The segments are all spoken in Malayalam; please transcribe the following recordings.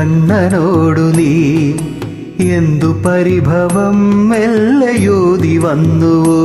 ഉണ്ണിക്കണ്ണനോടു നീ എന്തു പരിഭവം മെല്ലയോതി വന്നുവോ?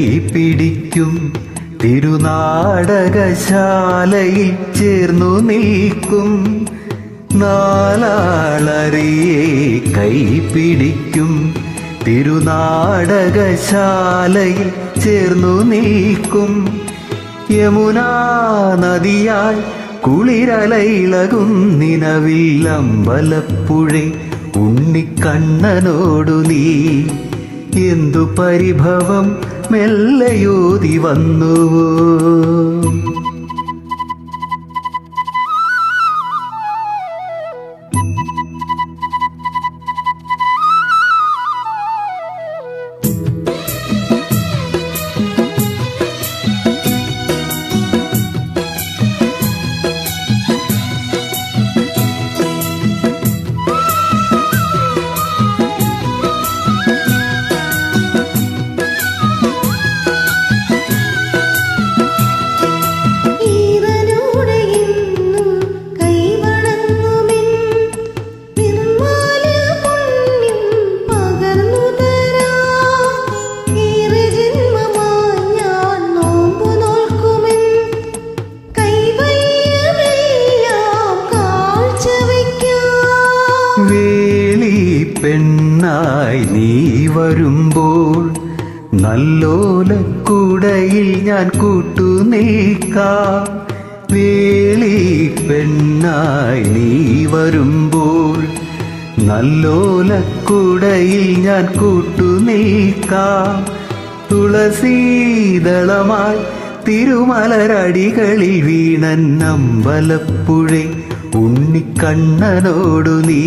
കൈപിടിക്കും തിരുനാടകശാലയിൽ ചേർന്നു നിൽക്കും. നാലാളറിയെ കൈപിടിക്കും തിരുനാടകശാലയിൽ ചേർന്നു നീക്കും യമുനാ നദിയാൽ കുളിരലയിളകും നിലവിൽ അമ്പലപ്പുഴെ ഉണ്ണിക്കണ്ണനോടു നീ. എന്തു പരിഭവം മെല്ലയോതി വന്നുവോ? വേളി പെണ്ണായി നീ വരുമ്പോൾ നല്ലോലക്കുടയിൽ ഞാൻ കൂട്ടു നിൽക്കാം വേളി പെണ്ണായി നീ വരുമ്പോൾ നല്ലോലക്കുടയിൽ ഞാൻ കൂട്ടു നിൽക്കാം തുളസീതളമായി തിരുമലരടികളിൽ വീണൻ അമ്പലപ്പുഴെ ഉണ്ണിക്കണ്ണനോടു നീ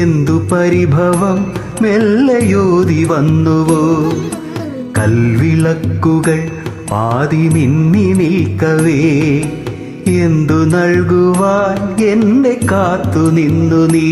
എന്തു പരിഭവം മെല്ലയോതി വന്നുവോ? കൽവിളക്കുകൾ പാതി മിന്നി നിൽക്കവേ. എന്തു നൽകുവാൻ എന്നെ കാത്തു നിന്നു നീ?